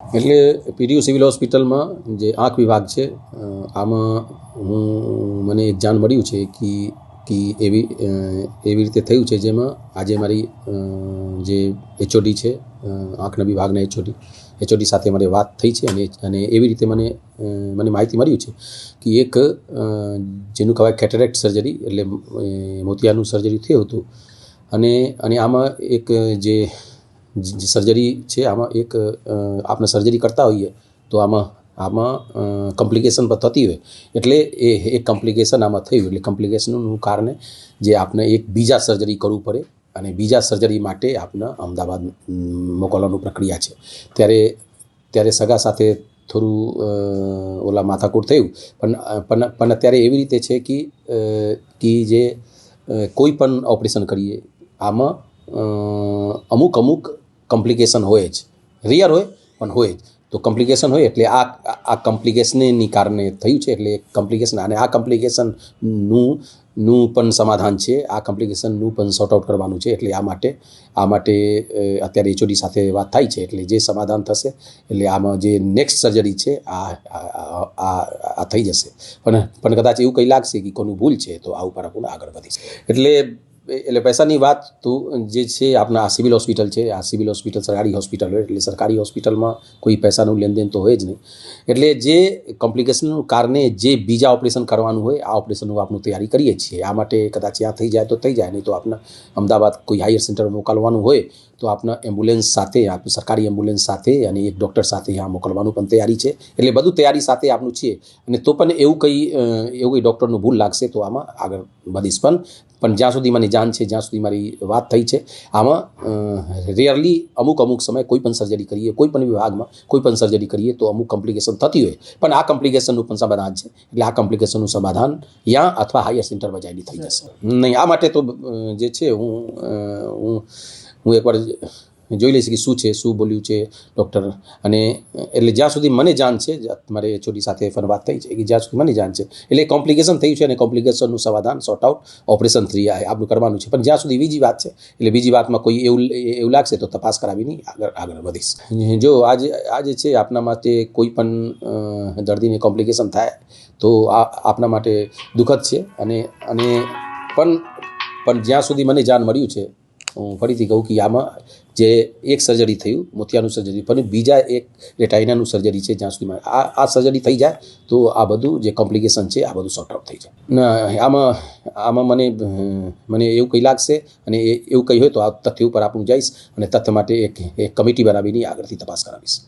એટલે PDU civil હોસ્પિટલમાં જે આંખ વિભાગ છે આમાં હું, મને એક જાણ મળ્યું છે કે કે એવી એવી રીતે થયું છે જેમાં આજે મારી જે એચઓડી છે આંખના વિભાગના એચઓડી એચઓડી સાથે મારી વાત થઈ છે અને અને એવી રીતે મને મને માહિતી મળ્યું છે કે એક જેનું કહેવાય કેટરેક્ટ સર્જરી એટલે મોતિયાનું સર્જરી થયું હતું અને અને આમાં એક જે સર્જરી છે, આમાં એક આપણે સર્જરી કરતા હોઈએ, તો આમાં આમાં કોમ્પ્લિકેશન થતી હોય. એટલે એ એક કમ્પ્લિકેશન આમાં થયું. એટલે કમ્પ્લિકેશનનું કારણે જે આપણે એક બીજા સર્જરી કરવું પડે અને બીજા સર્જરી માટે આપણે અમદાવાદ મોકલવાનું પ્રક્રિયા છે. ત્યારે ત્યારે સગા સાથે થોડું ઓલા માથાકૂટ થયું. પણ પણ પણ અત્યારે એવી રીતે છે કે કે જે કોઈ પણ ઓપરેશન કરીએ, આમાં અમુક અમુક કમ્પ્લિકેશન હોય જ. રિયર હોય, પણ હોય જ. તો કમ્પ્લિકેશન હોય એટલે આ આ કોમ્પ્લિકેશનની કારણે થયું છે એટલે કમ્પ્લિકેશન અને આ કોમ્પ્લિકેશનનું નું પણ સમાધાન છે. આ કોમ્પ્લિકેશનનું પણ સોર્ટ આઉટ કરવાનું છે એટલે આ માટે આ માટે અત્યારે એચઓડી સાથે વાત થાય છે એટલે જે સમાધાન થશે એટલે આમાં જે નેક્સ્ટ સર્જરી છે, આ આ- આ થઈ જશે. પણ પણ કદાચ એવું કંઈ લાગશે કે કોનું ભૂલ છે, તો આ ઉપર આપણે આગળ વધીશ. એટલે એટલે પૈસાની વાત તો જે છે આપણા આ સિવિલ હોસ્પિટલ છે, આ સિવિલ હોસ્પિટલ સરકારી હોસ્પિટલ હોય, એટલે સરકારી હોસ્પિટલમાં કોઈ પૈસાનું લેનદેન તો હોય જ નહીં. એટલે જે કોમ્પ્લિકેશનનું કારણે જે બીજા ઓપરેશન કરવાનું હોય, આ ઓપરેશનનું આપણું તૈયારી કરીએ છીએ. આ માટે કદાચ આ થઈ જાય તો થઈ જાય, નહીં તો આપણે અમદાવાદ કોઈ હાયર સેન્ટર મોકલવાનું હોય તો આપના એમ્બ્યુલન્સ સાથે સરકારી એમ્બ્યુલન્સ સાથે અને એક ડૉક્ટર સાથે આ મોકલવાનું પણ તૈયારી છે. એટલે બધું તૈયારી સાથે આપણું છે. અને તો પણ એવું કંઈ એવું કંઈ ડૉક્ટરનું ભૂલ લાગશે તો આમાં આગળ વધીશ પણ. પણ જ્યાં સુધી મને જાણ છે, જ્યાં સુધી મારી વાત થઈ છે, આમાં રેયરલી અમુક અમુક સમય કોઈ પણ સર્જરી કરીએ, કોઈ પણ વિભાગમાં કોઈ પણ સર્જરી કરીએ તો અમુક કોમ્પ્લિકેશન થતી હોય. પણ આ કોમ્પ્લિકેશનનું પણ સમાધાન છે. એટલે આ કોમ્પ્લિકેશનનું સમાધાન યા અથવા હાયર સેન્ટરમાં જઈને થઈ જશે. નહીં, આ માટે તો જે છે હું હું હું એકવાર જોઈ લઈશ કે શું છે, શું બોલ્યું છે ડૉક્ટર અને એટલે જ્યાં સુધી મને જાણ છે, મારે એચઓડી સાથે પણ વાત થઈ છે કે જ્યાં સુધી મને જાણ છે. એટલે કોમ્પ્લિકેશન થયું છે અને કોમ્પ્લિકેશનનું સમાધાન સોર્ટ આઉટ ઓપરેશન થ્રી આપણું કરવાનું છે. પણ જ્યાં સુધી બીજી વાત છે, એટલે બીજી વાતમાં કોઈ એવું એવું લાગશે તો તપાસ કરાવીને આગળ આગળ વધીશ. જો આજે આજે છે આપના માટે કોઈ પણ દર્દીને કોમ્પ્લિકેશન થાય, તો આ આપના માટે દુઃખદ છે. અને અને પણ પણ જ્યાં સુધી મને જાણ મળ્યું છે હું ફરીથી કહું કે આમાં જે એક સર્જરી થયું, મોતિયાનું સર્જરી પણ બીજા એક રેટાઇનાનું સર્જરી છે જ્યાં સુધી આ આ સર્જરી થઈ જાય તો આ બધું જે કોમ્પ્લિકેશન છે આ બધું સોર્ટ આઉટ થઈ જાય. આમાં આમાં મને મને એવું કંઈ લાગશે અને એ, એવું કંઈ હોય તો આ તથ્ય ઉપર આપણું જઈશ અને તથ્ય માટે એક એક કમિટી બનાવીને આગળથી તપાસ કરાવીશ.